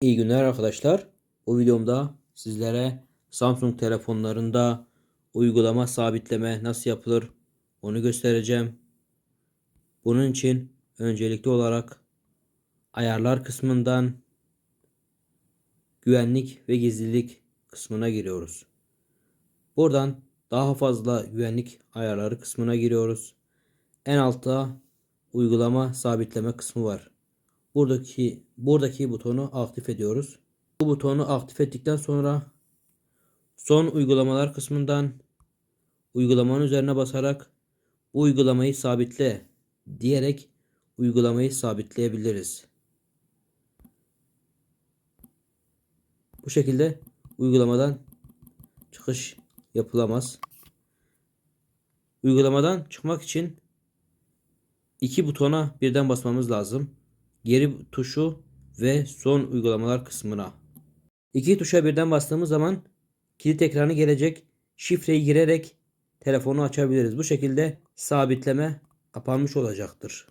günler arkadaşlar. Bu videomda sizlere Samsung telefonlarında uygulama sabitleme nasıl yapılır onu göstereceğim. Bunun için öncelikli olarak ayarlar kısmından güvenlik ve gizlilik kısmına giriyoruz. Buradan daha fazla güvenlik ayarları kısmına giriyoruz. En altta uygulama sabitleme kısmı var. Buradaki buradaki butonu aktif ediyoruz. Bu butonu aktif ettikten sonra son uygulamalar kısmından uygulamanın üzerine basarak bu uygulamayı sabitle diyerek uygulamayı sabitleyebiliriz. Bu şekilde uygulamadan çıkış yapılamaz. Uygulamadan çıkmak için iki butona birden basmamız lazım. Geri tuşu ve son uygulamalar kısmına. İki tuşa birden bastığımız zaman kilit ekranı gelecek. Şifreyi girerek telefonu açabiliriz. Bu şekilde sabitleme kapanmış olacaktır.